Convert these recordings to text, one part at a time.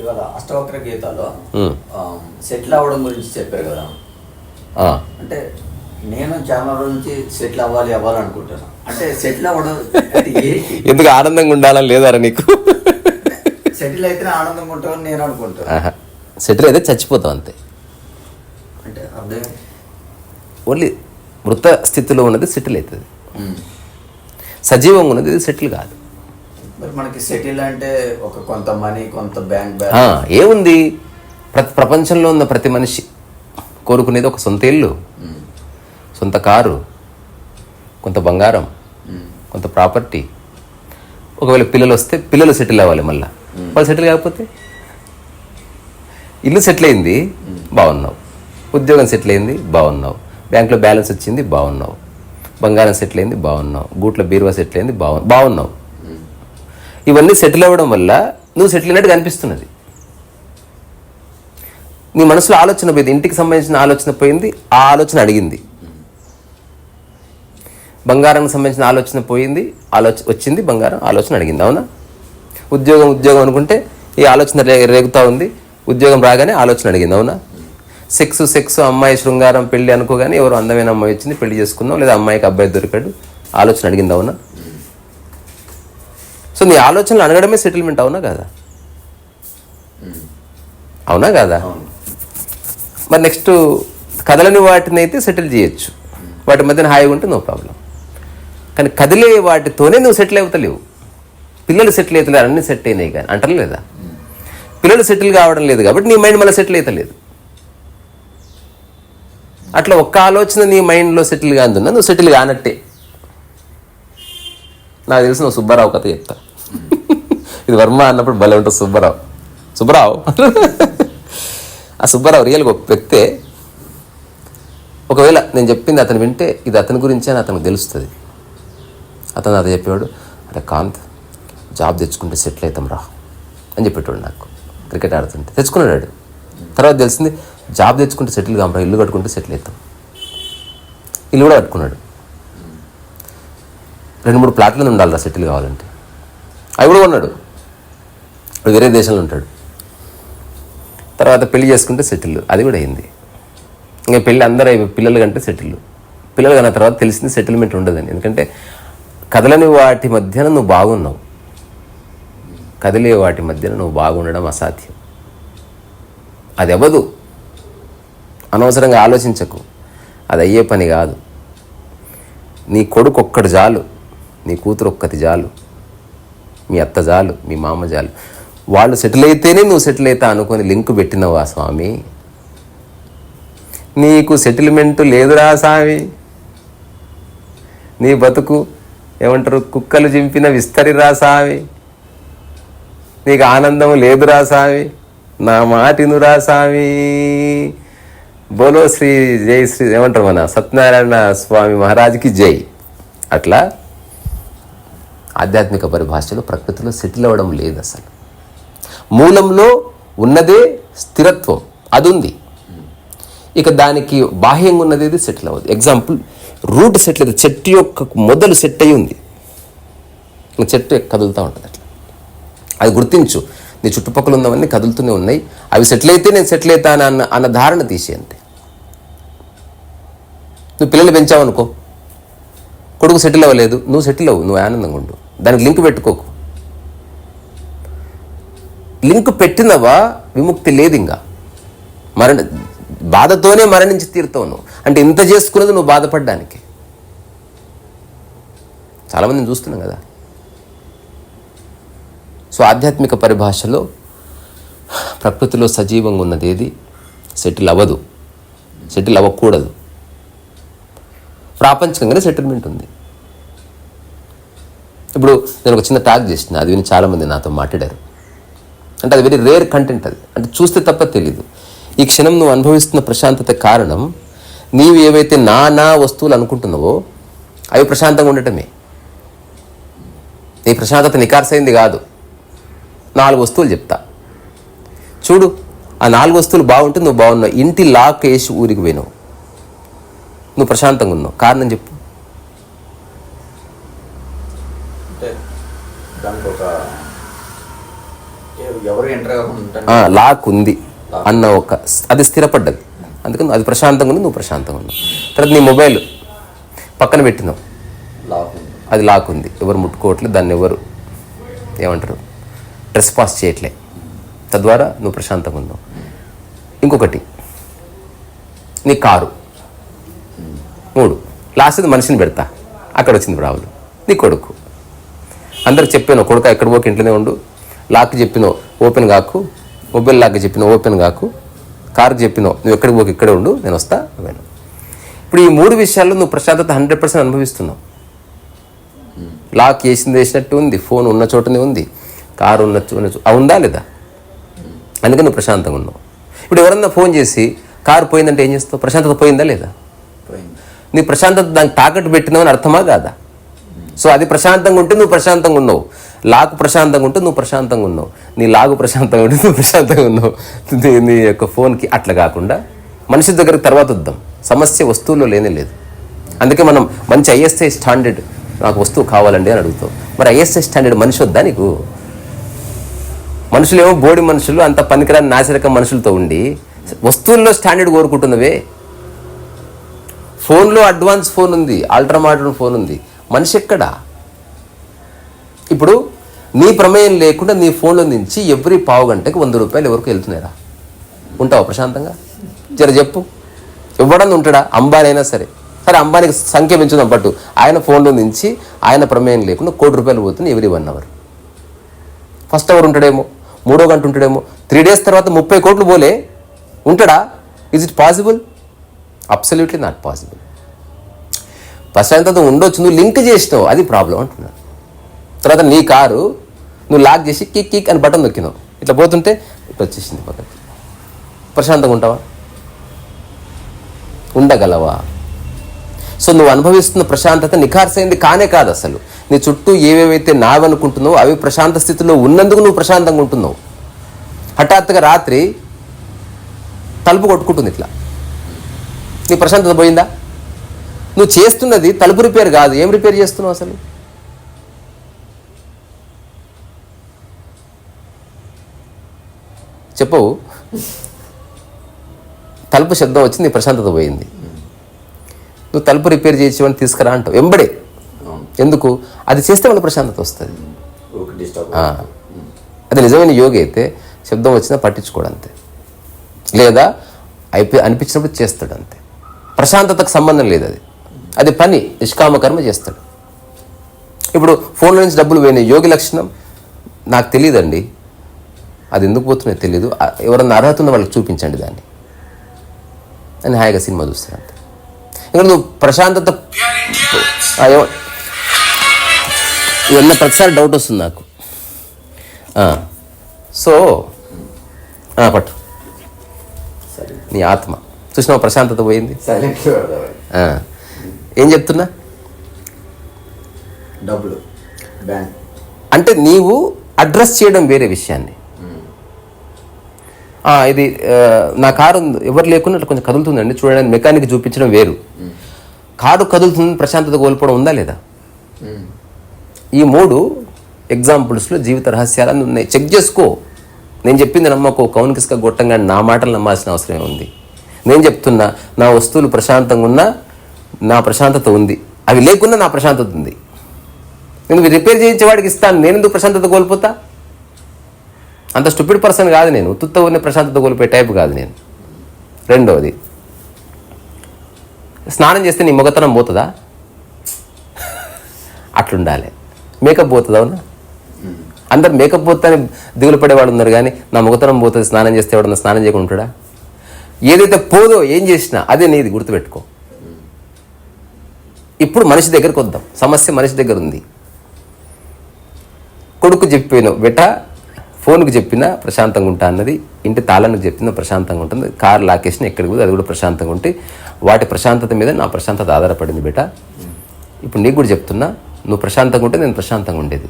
ఇవాళ అష్టవక్ర గీతాలో. సెటిల్ అవ్వడం గురించి చెప్పారు కదా. అంటే నేను చాలా రోజుల నుంచి సెటిల్ అవ్వాలి అవ్వాలి అనుకుంటున్నాను అంటే సెటిల్ అవ్వడం ఎందుకు ఆనందంగా ఉండాలని లేదారా నీకు సెటిల్ అయితే ఆనందంగా ఉంటామని నేను అనుకుంటాను. సెటిల్ అయితే చచ్చిపోతావు అంతే అంటే అర్థం ఓన్లీ మృత స్థితిలో ఉన్నది సెటిల్ అవుతుంది. సజీవంగా ఉన్నది సెటిల్ కాదు. మరి మనకి సెటిల్ అంటే ఒక కొంత మనీ కొంత బ్యాంక్ ఏముంది? ప్రతి ప్రపంచంలో ఉన్న ప్రతి మనిషి కోరుకునేది ఒక సొంత ఇల్లు సొంత కారు కొంత బంగారం కొంత ప్రాపర్టీ. ఒకవేళ పిల్లలు వస్తే పిల్లలు సెటిల్ అవ్వాలి మళ్ళీ. వాళ్ళు సెటిల్ కాకపోతే? ఇల్లు సెటిల్ అయింది బాగున్నావు. ఉద్యోగం సెటిల్ అయింది బాగున్నావు. బ్యాంకులో బ్యాలెన్స్ వచ్చింది బాగున్నావు. బంగారం సెటిల్ అయింది బాగున్నావు. గూట్ల బీరువా సెటిల్ అయింది బాగు బాగున్నావు. ఇవన్నీ సెటిల్ అవ్వడం వల్ల నువ్వు సెటిల్ అయినట్టు కనిపిస్తున్నది. నీ మనసులో ఆలోచన పోయింది ఇంటికి సంబంధించిన ఆలోచన పోయింది ఆ ఆలోచన అడిగింది. బంగారానికి సంబంధించిన ఆలోచన పోయింది ఆలోచన వచ్చింది బంగారం ఆలోచన అడిగింది అవునా? ఉద్యోగం ఉద్యోగం అనుకుంటే ఈ ఆలోచన రేగుతూ ఉంది ఉద్యోగం రాగానే ఆలోచన అడిగింది అవునా? సెక్స్ సెక్స్ అమ్మాయి శృంగారం పెళ్ళి అనుకోగానే ఎవరు అందమైన అమ్మాయి వచ్చింది పెళ్ళి చేసుకుందాం. లేదా అమ్మాయికి అబ్బాయి దొరికాడు. ఆలోచన అడిగింది అవునా? సో నీ ఆలోచనలు అడగడమే సెటిల్మెంట్ అవునా కదా? అవునా కదా? మరి నెక్స్ట్ కదలని వాటిని అయితే సెటిల్ చేయొచ్చు. వాటి మధ్యన హాయిగా ఉంటే నో ప్రాబ్లం కానీ కదిలే వాటితోనే నువ్వు సెటిల్ అవుతలేవు. పిల్లలు సెటిల్ అవుతలేరు అన్ని సెట్ అయినాయి కానీ. అంటారు లేదా పిల్లలు సెటిల్ కావడం లేదు కాబట్టి నీ మైండ్ మళ్ళీ సెటిల్ అవుతలేదు. అట్లా ఒక్క ఆలోచన నీ మైండ్లో సెటిల్ కాదున్నా నువ్వు సెటిల్ కానట్టే. నాకు తెలిసి నువ్వు సుబ్బారావు కథ చెప్తా. ఇది వర్మ అన్నప్పుడు భలే ఉంటుంది సుబ్బారావు. సుబ్బారావు? ఆ సుబ్బారావు రియల్గా ఒక వ్యక్తే. ఒకవేళ నేను చెప్పింది అతను వింటే ఇది అతని గురించి అని అతనికి తెలుస్తుంది. అతను అదే చెప్పేవాడు అరే కాంత్ జాబ్ తెచ్చుకుంటే సెటిల్ అవుతాం రా అని చెప్పేటోడు నాకు. క్రికెట్ ఆడుతుంటే తెచ్చుకున్నాడు వాడు. తర్వాత తెలిసింది జాబ్ తెచ్చుకుంటే సెటిల్ కామరా ఇల్లు కట్టుకుంటే సెటిల్ అవుతాం. ఇల్లు కూడా కట్టుకున్నాడు. రెండు మూడు ప్లాట్లను ఉండాలిరా సెటిల్ కావాలంటే. అవి కూడా ఉన్నాడు ఇప్పుడు వేరే దేశంలో ఉంటాడు. తర్వాత పెళ్ళి చేసుకుంటే సెటిల్ అది కూడా అయింది. ఇంకా పెళ్ళి అందరూ అయిపోయి పిల్లలు కంటే సెటిల్. పిల్లలు కన్నా తర్వాత తెలిసింది సెటిల్మెంట్ ఉండదని. ఎందుకంటే కదలని వాటి మధ్యన నువ్వు బాగున్నావు. కదిలే వాటి మధ్యన నువ్వు బాగుండడం అసాధ్యం. అది అవ్వదు. అనవసరంగా ఆలోచించకు. అది అయ్యే పని కాదు. నీ కొడుకు ఒక్కడు చాలు. నీ కూతురు ఒక్కటి చాలు. మీ అత్త చాలు. మీ మామ చాలు. వాళ్ళు సెటిల్ అయితేనే నువ్వు సెటిల్ అవుతా అనుకొని లింక్ పెట్టినవా స్వామి? నీకు సెటిల్మెంట్ లేదురా స్వామి నీ బతుకు ఏమంటారు? కుక్కలు చింపిన విస్తరిరా స్వామి నీకు ఆనందం లేదురా స్వామి నా మాటినురా స్వామి బోలో శ్రీ జై శ్రీ ఏమంటారు మన సత్యనారాయణ స్వామి మహారాజ్కి జై. అట్లా ఆధ్యాత్మిక పరిభాషలో ప్రకృతిలో సెటిల్ అవ్వడం లేదు అసలు. మూలంలో ఉన్నదే స్థిరత్వం అది ఉంది ఇక దానికి బాహ్యంగా ఉన్నది ఏది సెటిల్ అవ్వదు. ఎగ్జాంపుల్ రూట్ సెటిల్ అయితే చెట్టు యొక్క మొదలు సెట్ అయి ఉంది చెట్టు కదులుతూ ఉంటుంది అది గుర్తించు. నీ చుట్టుపక్కల ఉన్నవన్నీ కదులుతూనే ఉన్నాయి. అవి సెటిల్ అయితే నేను సెటిల్ అవుతాను అన్న అన్న ధారణ తీసే నువ్వు పిల్లలు పెంచావనుకో కొడుకు సెటిల్ అవ్వలేదు. నువ్వు సెటిల్ అవ్వు. నువ్వు ఆనందంగా ఉండు. దానికి లింక్ పెట్టుకోకు. లింక్ పెట్టినవా? విముక్తి లేదు ఇంకా. మరణ బాధతోనే మరణించి తీరుతావు నువ్వు. అంటే ఇంత చేసుకున్నది నువ్వు బాధపడడానికి. చాలామందిని చూస్తున్నాం కదా. సో ఆధ్యాత్మిక పరిభాషలో ప్రకృతిలో సజీవంగా ఉన్నది ఏది సెటిల్ అవ్వదు సెటిల్ అవ్వకూడదు ప్రాపంచికంగానే సెటిల్మెంట్ ఉంది. ఇప్పుడు నేను ఒక చిన్న టాక్ చేసిన అది విని చాలామంది నాతో మాట్లాడారు. అంటే అది వెరీ రేర్ కంటెంట్ అది. అంటే చూస్తే తప్ప తెలీదు. ఈ క్షణం నువ్వు అనుభవిస్తున్న ప్రశాంతత కారణం నీవు ఏవైతే నా నా వస్తువులు అనుకుంటున్నావో అవి ప్రశాంతంగా ఉండటమే. నీ ప్రశాంతత నికార్సైంది కాదు. నాలుగు వస్తువులు చెప్తా. చూడు ఆ నాలుగు వస్తువులు బాగుంటే నువ్వు బాగున్నావు. ఇంటి లాక్ వేసి ఊరికి పోయినావు. నువ్వు ప్రశాంతంగా ఉన్నావు. కారణం చెప్పు. లాక్ ఉంది అన్న ఒక అది స్థిరపడ్డది. అందుకని అది ప్రశాంతంగా ఉంది నువ్వు ప్రశాంతంగా ఉన్నావు. తర్వాత నీ మొబైల్ పక్కన పెట్టినావు. అది లాక్ ఉంది. ఎవరు ముట్టుకోవట్లేదు దాన్ని ఎవరు ఏమంటారు? రెస్పాన్స్ చేయట్లే. తద్వారా నువ్వు ప్రశాంతంగా ఉన్నావు. ఇంకొకటి నీ కారు. మూడు లాస్ట్ ఇది మనిషిని పెడతా. అక్కడ వచ్చింది ప్రాబ్లం నీ కొడుకు. అందరికి చెప్పాను కొడుక ఎక్కడ పోక ఇంట్లోనే ఉండు. లాక్ చెప్పినో ఓపెన్ కాకు. మొబైల్ లాక్ చెప్పిన ఓపెన్ కాకు. కారు చెప్పినో నువ్వు ఎక్కడికి పోక ఇక్కడే ఉండు నేను వస్తా నేను ఇప్పుడు ఈ మూడు విషయాల్లో నువ్వు ప్రశాంతత హండ్రెడ్ పర్సెంట్ అనుభవిస్తున్నావు. లాక్ వేసింది వేసినట్టు ఉంది ఫోన్ ఉన్న చోటనే ఉంది. కారు ఉన్న చో- ఉన్న చో- ఆ ఉందా లేదా? అందుకని నువ్వు ప్రశాంతంగా ఉన్నావు. ఇప్పుడు ఎవరన్నా ఫోన్ చేసి కారు పోయిందంటే ఏం చేస్తావు? ప్రశాంతత పోయిందా లేదా? నీ ప్రశాంతత దానికి తాకట్టు పెట్టినావని అర్థమా కాదా? సో అది ప్రశాంతంగా ఉంటే నువ్వు ప్రశాంతంగా ఉన్నావు. లాకు ప్రశాంతంగా ఉంటే నువ్వు ప్రశాంతంగా ఉన్నావు. నీ లాగు ప్రశాంతంగా ఉంటే నువ్వు ప్రశాంతంగా ఉన్నావు. నీ యొక్క ఫోన్కి అట్లా కాకుండా మనిషి దగ్గరికి తర్వాత వద్దాం. సమస్య వస్తువుల్లో లేనే లేదు. అందుకే మనం మంచి ఐఎస్ఐ స్టాండర్డ్ నాకు వస్తువు కావాలండి అని అడుగుతావు మరి ఐఎస్ఐ స్టాండర్డ్ మనిషి వద్దా నీకు? మనుషులేమో బోడి మనుషులు అంత పనికిరాని నాసిరకం మనుషులతో ఉండి వస్తువుల్లో స్టాండర్డ్ కోరుకుంటున్నవే. ఫోన్లో అడ్వాన్స్ ఫోన్ ఉంది అల్ట్రా మోడర్న్ ఫోన్ ఉంది. మనిషి ఎక్కడా? ఇప్పుడు నీ ప్రమేయం లేకుండా నీ ఫోన్లో నుంచి ఎవ్రీ పావు గంటకి వంద రూపాయలు ఎవరికి వెళ్తున్నారా ఉంటావా ప్రశాంతంగా? జర చెప్పు. ఇవ్వడం ఉంటాడా? అంబానీ అయినా సరే. సరే అంబానీకి సంఖ్య పెంచుదాం పట్టు. ఆయన ఫోన్లో నుంచి ఆయన ప్రమేయం లేకుండా కోటి రూపాయలు పోతుంది every one hour? First hour ఉంటాడేమో. మూడో గంట ఉంటాడేమో. త్రీ డేస్ తర్వాత ముప్పై కోట్లు పోలే. ఉంటాడా? Is it possible absolutely not possible ప్రశాంతత ఉండొచ్చు నువ్వు లింక్ చేసినావు అది ప్రాబ్లం అంటున్నాను తర్వాత నీ కారు నువ్వు లాక్ చేసి కిక్ కిక్ అని బటన్ నొక్కినావు. ఇట్లా పోతుంటే ఇట్లా వచ్చేసింది పక్కకి. ప్రశాంతంగా ఉంటావా? ఉండగలవా? సో నువ్వు అనుభవిస్తున్న ప్రశాంతత నిఖార్సైంది కానే కాదు అసలు. నీ చుట్టూ ఏవేవైతే నావనుకుంటున్నావో అవి ప్రశాంత స్థితిలో ఉన్నందుకు నువ్వు ప్రశాంతంగా ఉంటున్నావు. హఠాత్తుగా రాత్రి తలుపు కొట్టుకుంటుంది ఇట్లా. నీ ప్రశాంతత పోయిందా? నువ్వు చేస్తున్నది తలుపు రిపేర్ కాదు. ఏం రిపేర్ చేస్తున్నావు అసలు? చెప్పవు తలుపు శబ్దం వచ్చి నీ ప్రశాంతత పోయింది. నువ్వు తలుపు రిపేర్ చేసేవని తీసుకురా అంటావు. ఎంబడే ఎందుకు? అది చేస్తే వాళ్ళ ప్రశాంతత వస్తుంది. ఒక డిస్టర్బ్ ఆ. అది నిజమైన యోగి అయితే శబ్దం వచ్చినా పట్టించుకోడు అంతే. లేదా అయిపోయి అనిపించినప్పుడు చేస్తాడు అంతే. ప్రశాంతతకు సంబంధం లేదు అది. అది పని నిష్కామ కర్మ చేస్తాడు. ఇప్పుడు ఫోన్లో నుంచి డబ్బులు పోయినాయి యోగి లక్షణం నాకు తెలియదండి. అది ఎందుకు పోతున్నాయో తెలియదు ఎవరన్నా అర్హత ఉన్న వాళ్ళకి చూపించండి దాన్ని. అని హాయిగా సినిమా చూస్తాడు అంతే. ఇక్కడ నువ్వు ప్రశాంతత ఇవన్నీ ప్రతిసారి డౌట్ వస్తుంది నాకు. సో పట్టు. సరే నీ ఆత్మ. చూసినావు ప్రశాంతత పోయింది? ఏం చెప్తున్నా? డబ్బులు. అంటే నీవు అడ్రస్ చేయడం వేరే విషయాన్ని. ఆ, ఇది నా కారు ఎవరు లేకుండా కొంచెం కదులుతుందండి. చూడండి మెకానిక్ చూపించడం వేరు. కారు కదులుతుంది ప్రశాంతత కోల్పోవడం ఉందా లేదా? ఈ మూడు ఎగ్జాంపుల్స్లో జీవిత రహస్యాలను ఉన్నాయి. చెక్ చేసుకో. నేను చెప్పింది నమ్మకు. కౌన్ కిస్క గొట్టంగా నా మాటలు నమ్మాల్సిన అవసరమే ఉంది నేను చెప్తున్నా నా వస్తువులు ప్రశాంతంగా ఉన్నా నా ప్రశాంతత ఉంది. అవి లేకున్నా నా ప్రశాంతత ఉంది. నేను రిపేర్ చేయించేవాడికి ఇస్తాను. నేను ఎందుకు ప్రశాంతత కోల్పోతా? అంత స్టూపిడ్ పర్సన్ కాదు నేను. ఉత్తుత్త ఉన్న ప్రశాంతత కోల్పోయే టైప్ కాదు నేను. రెండవది స్నానం చేస్తే నీ మొగతనం పోతుందా? అట్లుండాలి. మేకప్ పోతుంది అవునా అందరు మేకప్ పోతుందని దిగులు పడేవాడు ఉన్నారు కానీ నా మొగతనం పోతుంది స్నానం చేస్తే ఎవడన్నా స్నానం చేయకుండా ఉంటాడా? ఏదైతే పోదో ఏం చేసినా అదే నీది గుర్తుపెట్టుకో. ఇప్పుడు మనిషి దగ్గరకు వద్దాం. సమస్య మనిషి దగ్గర ఉంది. కొడుకు చెప్పాను బెట ఫోన్కు చెప్పినా ప్రశాంతంగా ఉంటా అన్నది ఇంటి తాళానికి చెప్పినా ప్రశాంతంగా ఉంటుంది. కార్ లాకేసిన ఎక్కడికి పోతే అది కూడా ప్రశాంతంగా ఉంటే వాటి ప్రశాంతత మీద నా ప్రశాంతత ఆధారపడింది బేట. ఇప్పుడు నీకు కూడా చెప్తున్నా నువ్వు ప్రశాంతంగా ఉంటే నేను ప్రశాంతంగా ఉండేది.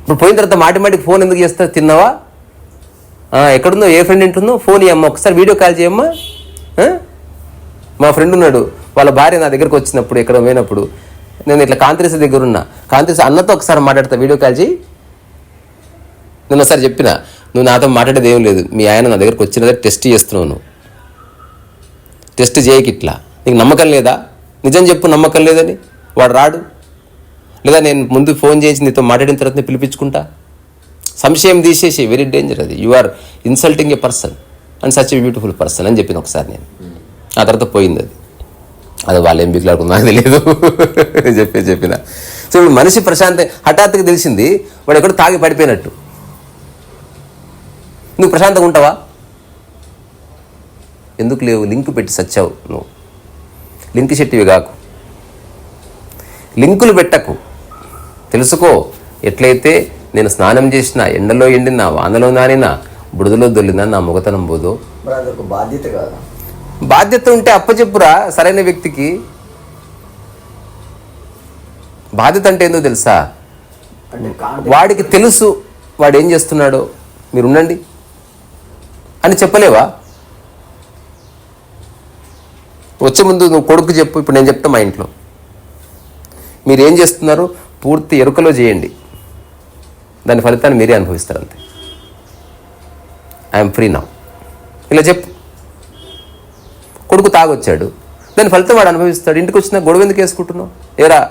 ఇప్పుడు పోయిన తర్వాత మాటి మాటికి ఫోన్ ఎందుకు చేస్తా తిన్నావా? ఎక్కడుందో ఏ ఫ్రెండ్ ఇంటుందో ఫోన్ ఇవ్వమ్మా ఒకసారి వీడియో కాల్ చేయమ్మా మా ఫ్రెండ్ ఉన్నాడు వాళ్ళ భార్య నా దగ్గరకు వచ్చినప్పుడు ఎక్కడ పోయినప్పుడు. నేను ఇట్లా కాంతిరేశ దగ్గర ఉన్నా. కాంతిరేశ అన్నతో ఒకసారి మాట్లాడతా వీడియో కాల్ చేయి. నేను ఒకసారి చెప్పిన నువ్వు నాతో మాట్లాడేది ఏం లేదు. మీ ఆయన నా దగ్గరకు వచ్చినదే టెస్ట్ చేస్తున్నావు నువ్వు. టెస్ట్ చేయకి ఇట్లా. నీకు నమ్మకం లేదా? నిజం చెప్పు నమ్మకం లేదని. వాడు రాడు. లేదా నేను ముందు ఫోన్ చేసి నీతో మాట్లాడిన తర్వాత పిలిపించుకుంటా? సంశయం తీసేసి వెరీ డేంజర్ అది. You are insulting a person and such a beautiful person అని చెప్పిన ఒకసారి నేను. ఆ తర్వాత పోయింది అది. అది వాళ్ళు ఏం బిగులాడుకుందో తెలియదు. చెప్పి చెప్పిన. సో ఇప్పుడు మనిషి ప్రశాంత హఠాత్తుగా తెలిసింది వాడు ఎక్కడో తాగి పడిపోయినట్టు. నువ్వు ప్రశాంతంగా ఉంటావా? ఎందుకు లేవు? లింక్ పెట్టి సచ్చావు నువ్వు. లింక్ చెట్టివి కాకు. లింకులు పెట్టకు. తెలుసుకో ఎట్లయితే నేను స్నానం చేసిన ఎండలో ఎండినా వానలో నానినా బుడదలో దొల్లినా నా మొగతనం పోదో. బాధ్యత కాదా? బాధ్యత ఉంటే అప్పచెప్పురా సరైన వ్యక్తికి. బాధ్యత అంటే ఏందో తెలుసా? వాడికి తెలుసు వాడు ఏం చేస్తున్నాడో. మీరు ఉండండి అని చెప్పలేవా? వచ్చే ముందు నువ్వు కొడుకు చెప్పు ఇప్పుడు నేను చెప్తా మా ఇంట్లో. మీరు ఏం చేస్తున్నారు? పూర్తి ఎరుకలో చేయండి. దాని ఫలితాన్ని మీరే అనుభవిస్తారు అంతే. ఐఎమ్ ఫ్రీ నా ఇలా చెప్పు. కొడుకు తాగొచ్చాడు. దాని ఫలితం వాడు అనుభవిస్తాడు. ఇంటికి వచ్చిన గొడవ ఎందుకు వేసుకుంటున్నావు? ఏరా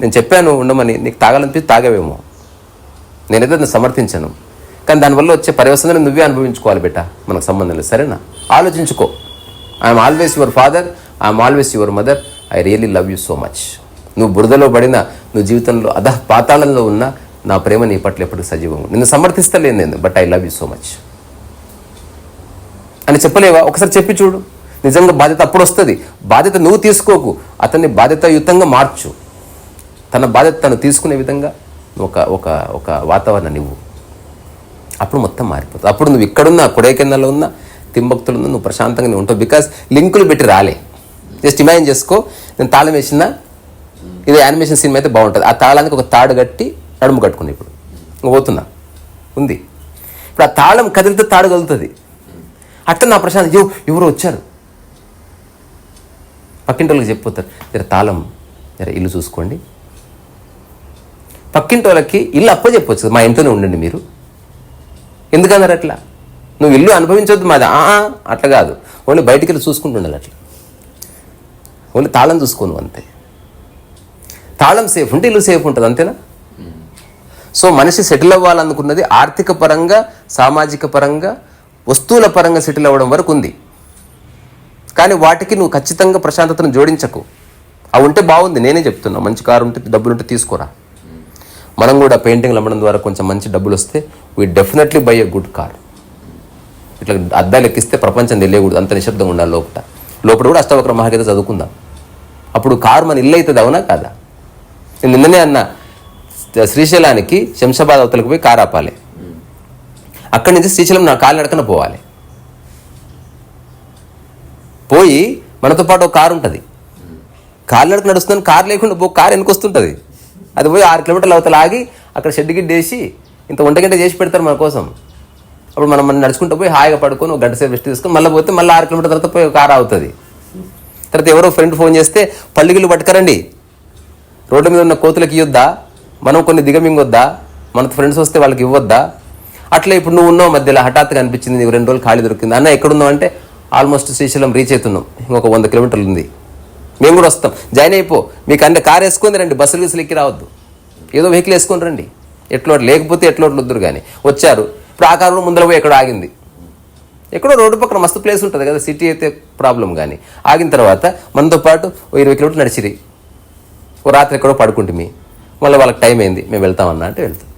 నేను చెప్పాను ఉండమని నీకు తాగాలనిపించి తాగవేమో. నేనైతే దాన్ని సమర్థించాను. కానీ దానివల్ల వచ్చే పర్యవసనాన్ని నువ్వే అనుభవించుకోవాలి బేట. మనకు సంబంధం లేదు. సరేనా? ఆలోచించుకో. I'm always your father I'm always your mother I really love you so much నువ్వు బురదలో పడిన నువ్వు జీవితంలో అధ పాతాళంలో ఉన్న నా ప్రేమ నీ పట్ల ఎప్పుడు సజీవం నిన్ను సమర్థిస్తలేను నేను but I love you so much అని చెప్పలేవా? ఒకసారి చెప్పి చూడు. నిజంగా బాధ్యత అప్పుడు వస్తుంది. బాధ్యత నువ్వు తీసుకోకు. అతన్ని బాధ్యతాయుతంగా మార్చు. తన బాధ్యత తను తీసుకునే విధంగా ఒక ఒక ఒక వాతావరణం నువ్వు అప్పుడు మొత్తం మారిపోతుంది. అప్పుడు నువ్వు ఇక్కడున్నా కొడైకెన్నాలో ఉన్నా తింబక్తులు నువ్వు ప్రశాంతంగా ఉంటావు. బికాస్ లింకులు పెట్టి రాలే. జస్ట్ ఇమాజిన్ చేసుకో. నేను తాళం వేసిన ఇది యానిమేషన్ సినిమా అయితే బాగుంటుంది. ఆ తాళానికి ఒక తాడు కట్టి నడుము కట్టుకుని ఇప్పుడు. పోతున్నా. ఉంది. ఇప్పుడు ఆ తాళం కదిలితే తాడు కదులుతుంది. అట్లా నా ప్రశాంత్ యో ఎవరు వచ్చారు? పక్కింటోళ్ళకి చెప్పిపోతారు జర తాళం జర ఇల్లు చూసుకోండి. పక్కింటోళ్ళకి ఇల్లు అప్ప చెప్పొచ్చు మా ఇంట్లోనే ఉండండి మీరు. ఎందుకన్నారు అట్లా? నువ్వు ఇల్లు అనుభవించొద్దు మాది. అట్లా కాదు. ఓన్లీ బయటికి వెళ్ళి చూసుకుంటుండాలి అట్లా. ఓన్లీ తాళం చూసుకోను అంతే. తాళం సేఫ్ ఉంటే ఇల్లు సేఫ్ ఉంటుంది అంతేనా? సో మనిషి సెటిల్ అవ్వాలనుకున్నది ఆర్థిక పరంగా సామాజిక పరంగా వస్తువుల పరంగా సెటిల్ అవ్వడం వరకు ఉంది. కానీ వాటికి నువ్వు ఖచ్చితంగా ప్రశాంతతను జోడించకు. అవి ఉంటే బాగుంది నేనే చెప్తున్నా. మంచి కారు ఉంటే డబ్బులు ఉంటే తీసుకోరా. మనం కూడా పెయింటింగ్లు అమ్మడం ద్వారా కొంచెం మంచి డబ్బులు వస్తే we definitely buy a good car ఇట్లా అద్దాలు ఎక్కిస్తే ప్రపంచం తెలియకూడదు అంత నిశ్శబ్దంగా ఉండాలి లోపల. లోపల కూడా అష్టవక్ర మహాగీత చదువుకుందాం. అప్పుడు కారు మన ఇల్లు అవుతుంది అవునా కాదా? నిన్ననే అన్న శ్రీశైలానికి శంషాబాద్ అవతలకు పోయి కారు ఆపాలి. అక్కడి నుంచి శ్రీశైలం నా కాలు నడకన పోవాలి. పోయి మనతో పాటు ఒక కారు ఉంటుంది. కాలు నడక నడుస్తుంది కారు లేకుండా పో కారు వెనుకొస్తుంటుంది అది పోయి ఆరు కిలోమీటర్లు అవతల ఆగి అక్కడ షెడ్ గిడ్డ వేసి ఇంత వంట గంట చేసి పెడతారు మన కోసం. అప్పుడు మనం మనం నడుచుకుంటూ పోయి హాయిగా పడుకొని ఒక గంట సేపు రెస్ట్ తీసుకొని మళ్ళీ పోతే మళ్ళీ ఆరు కిలోమీటర్ తర్వాత పోయి కారు అవుతుంది తర్వాత ఎవరో ఫ్రెండ్ ఫోన్ చేస్తే పల్లిగిళ్ళు పట్టుకరండి. రోడ్డు మీద ఉన్న కోతులకి ఇవ్వద్దా మనం కొన్ని దిగమింగొద్దా? మన ఫ్రెండ్స్ వస్తే వాళ్ళకి ఇవ్వద్దా? అట్లా ఇప్పుడు నువ్వు ఉన్నావు మధ్యలో హఠాత్తుగా అనిపించింది నీకు రెండు రోజులు ఖాళీ దొరికింది. అన్న ఎక్కడున్నావు అంటే ఆల్మోస్ట్ శ్రీశైలం రీచ్ అవుతున్నాం. ఇంకొక వంద కిలోమీటర్లు ఉంది. మేము కూడా వస్తాం. జాయిన్ అయిపో. మీకు అంటే కార్ వేసుకొని రండి. బస్సులు గిసులు ఎక్కి రావద్దు. ఏదో వెహికల్ వేసుకొని రండి. ఎట్లో లేకపోతే ఎట్లో వద్దురు కానీ వచ్చారు. ఇప్పుడు ఆ కారులో ముందర పోయి ఎక్కడ ఆగింది. ఎక్కడో రోడ్డు పక్కన మస్తు ప్లేస్ ఉంటుంది కదా. సిటీ అయితే ప్రాబ్లం కానీ ఆగిన తర్వాత మనతో పాటు ఇరవై కిలోమీటర్లు నడిచిరి. ఓ రాత్రి ఎక్కడో పడుకుంటుమి మళ్ళీ వాళ్ళకి టైం అయింది మేము వెళ్తామన్నా అంటే వెళ్తాం.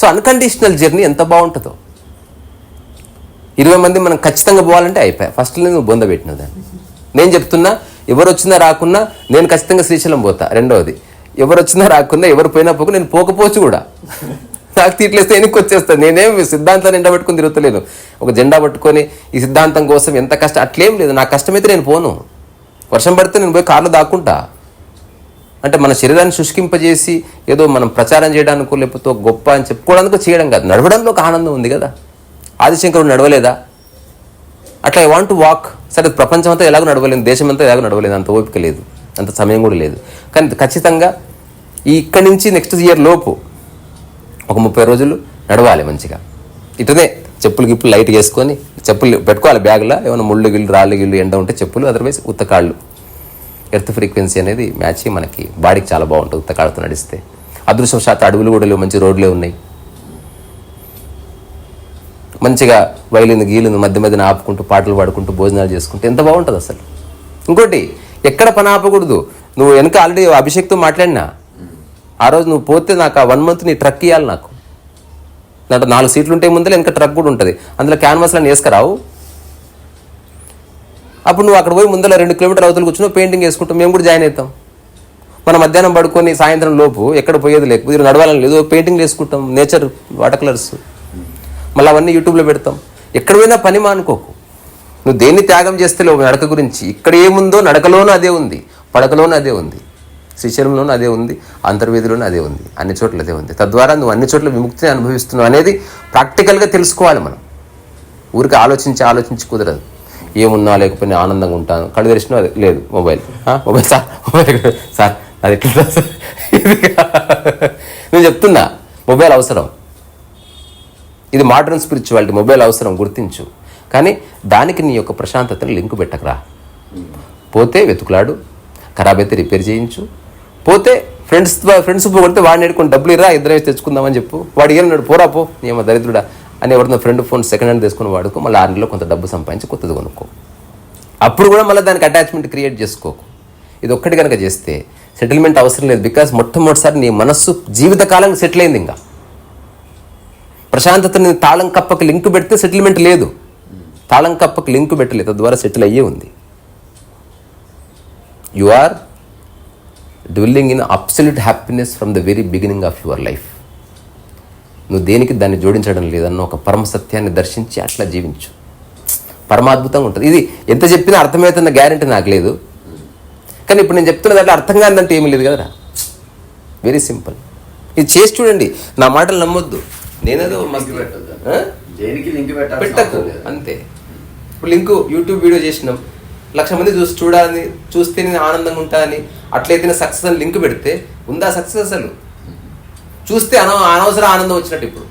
సో అన్కండిషనల్ జర్నీ ఎంత బాగుంటుందో. ఇరవై మంది మనం ఖచ్చితంగా పోవాలంటే అయిపోయా. ఫస్ట్ నువ్వు బొంద పెట్టిన దాన్ని. నేను చెప్తున్నా ఎవరు వచ్చినా రాకున్నా నేను ఖచ్చితంగా శ్రీశైలం పోతా. రెండవది ఎవరు వచ్చినా రాకున్నా ఎవరు పోయినా పోకు నేను పోకపోవచ్చు కూడా. నాకు తీట్లేస్తే వెనక్కి వచ్చేస్తాను నేనేం సిద్ధాంతాన్ని ఎండ పెట్టుకుని తిరుగుతలేను. ఒక జెండా పట్టుకొని ఈ సిద్ధాంతం కోసం ఎంత కష్టం అట్లేం లేదు. నా కష్టమైతే నేను పోను. వర్షం పడితే నేను పోయి కార్లు దాక్కుంటా. అంటే మన శరీరాన్ని శుష్కింపజేసి ఏదో మనం ప్రచారం చేయడానికో లేకపోతే గొప్ప అని చెప్పుకోవడానికి చేయడం కాదు. నడవడంలో ఒక ఆనందం ఉంది కదా. ఆదిశంకరుడు నడవలేదా? అట్లా ఐ వాంట్ టు వాక్ సరే ప్రపంచం అంతా ఎలాగో నడవలేదు దేశం అంతా ఎలాగో నడవలేదు అంత ఓపిక లేదు. అంత సమయం కూడా లేదు. కానీ ఖచ్చితంగా ఈ ఇక్కడి నుంచి నెక్స్ట్ ఇయర్ లోపు ఒక ముప్పై రోజులు నడవాలి మంచిగా. ఇటునే చెప్పులు గిప్పులు లైట్ వేసుకొని చెప్పులు పెట్టుకోవాలి బ్యాగ్లో ఏమైనా ముళ్ళు గిళ్ళు రాళ్ళు గిళ్ళు ఎండ ఉంటే చెప్పులు అదర్వైజ్ ఉత్తకాళ్ళు ఎర్త్ ఫ్రీక్వెన్సీ అనేది మ్యాచ్ అయ్యి మనకి బాడీకి చాలా బాగుంటుంది ఉత్తకాడుతూ నడిస్తే. అదృష్టవశాత్తు అడవులు కూడా లేవు మంచి రోడ్లే ఉన్నాయి. మంచిగా వైలింది గీలింది మధ్య మధ్యన ఆపుకుంటూ పాటలు పాడుకుంటూ భోజనాలు చేసుకుంటూ ఎంత బాగుంటుంది అసలు? ఇంకోటి ఎక్కడ పని ఆపకూడదు. నువ్వు వెనక ఆల్రెడీ అభిషేక్తో మాట్లాడినా ఆ రోజు నువ్వు పోతే నాకు ఆ వన్ మంత్ నీ ట్రక్ ఇవ్వాలి నాకు. దాంట్లో నాలుగు సీట్లు ఉంటే ముందర వెనక ట్రక్ కూడా ఉంటుంది. అందులో క్యాన్వాస్లను వేసుకురావు. అప్పుడు నువ్వు అక్కడ పోయి ముందర రెండు కిలోమీటర్ అవతల కూర్చుని పెయింటింగ్ వేసుకుంటాం మేము కూడా జాయిన్ అవుతాం. మన మధ్యాహ్నం పడుకొని సాయంత్రం లోపు ఎక్కడ పోయేది లేకపోతే నడవాలని లేదు పెయింటింగ్ వేసుకుంటాం నేచర్ వాటర్ కలర్స్. మళ్ళీ అవన్నీ యూట్యూబ్లో పెడతాం. ఎక్కడ పోయినా పని మానుకోకు. నువ్వు దేన్ని త్యాగం చేస్తలేవు నడక గురించి. ఇక్కడ ఏముందో నడకలోనూ అదే ఉంది పడకలోనూ అదే ఉంది శ్రీశైలంలోనూ అదే ఉంది అంతర్వేదిలోనూ అదే ఉంది అన్ని చోట్ల అదే ఉంది. తద్వారా నువ్వు అన్ని చోట్ల విముక్తిని అనుభవిస్తున్నావు అనేది ప్రాక్టికల్గా తెలుసుకోవాలి మనం. ఊరికి ఆలోచించి ఆలోచించి కుదరదు. ఏమున్నా లేకపోయినా ఆనందంగా ఉంటాను. కళ్ళు తెరిచిన అది లేదు mobile. Mobile sir mobile sir అది ఎట్లా సార్? నేను చెప్తున్నా మొబైల్ అవసరం. ఇది మోడర్న్ స్పిరిచువాలిటీ మొబైల్ అవసరం గుర్తించు. కానీ దానికి నీ యొక్క ప్రశాంతతను లింక్ పెట్టకరా. పోతే వెతుకులాడు ఖరాబ్ అయితే రిపేర్ చేయించు. పోతే ఫ్రెండ్స్ ఫ్రెండ్స్ పోగొడితే వాడిని ఎడుకొని డబ్బులు ఇరా ఇద్దరే తెచ్చుకుందామని చెప్పు. వాడు ఏమన్నాడు పోరా పో ఏమో దరిద్రుడా. అని ఎవరినో ఫ్రెండ్ ఫోన్ సెకండ్ హ్యాండ్ తీసుకుని వాడుకో మళ్ళీ ఆరు నెలలో కొంత డబ్బు సంపాదించి కొత్తది కొనుక్కో. అప్పుడు కూడా మళ్ళీ దానికి అటాచ్మెంట్ క్రియేట్ చేసుకోకు. ఇది ఒక్కటి కనుక చేస్తే సెటిల్మెంట్ అవసరం లేదు బికాస్ మొట్టమొదటిసారి నీ మనస్సు జీవితకాలం సెటిల్ అయింది ఇంకా. ప్రశాంతతని తాళం కప్పకి లింక్ పెడితే సెటిల్మెంట్ లేదు. తాళం కప్పకి లింక్ పెట్టలేదు తద్వారా సెటిల్ అయ్యే ఉంది. You are dwelling in absolute happiness from the very beginning of your life నువ్వు దేనికి దాన్ని జోడించడం లేదన్న ఒక పరమ సత్యాన్ని దర్శించి అట్లా జీవించు. పరమాద్భుతంగా ఉంటుంది. ఇది ఎంత చెప్పినా అర్థమవుతున్న గ్యారంటీ నాకు లేదు. కానీ ఇప్పుడు నేను చెప్తున్న దాంట్లో అర్థం కాదంటే ఏమీ లేదు కదరా. వెరీ సింపుల్ ఇది చేసి చూడండి. నా మాటలు నమ్మొద్దు. నేనేదో పెట్టకు. అంతే. ఇప్పుడు లింక్ యూట్యూబ్ వీడియో చేసినాం. లక్ష మంది చూసి చూడాలని చూస్తే నేను ఆనందంగా ఉంటా అని అట్లయితే సక్సెస్ అని లింక్ పెడితే ఉందా సక్సెస్ అసలు? చూస్తే అన అనవసర ఆనందం వచ్చినట్టు ఇప్పుడు.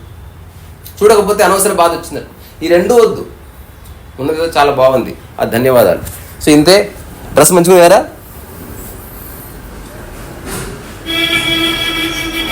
చూడకపోతే అనవసర బాధ వచ్చినట్టు. ఈ రెండు వద్దు. ఉన్నది చాలా బాగుంది. ఆ ధన్యవాదాలు. సో ఇంతే. డ్రెస్ మంచిగా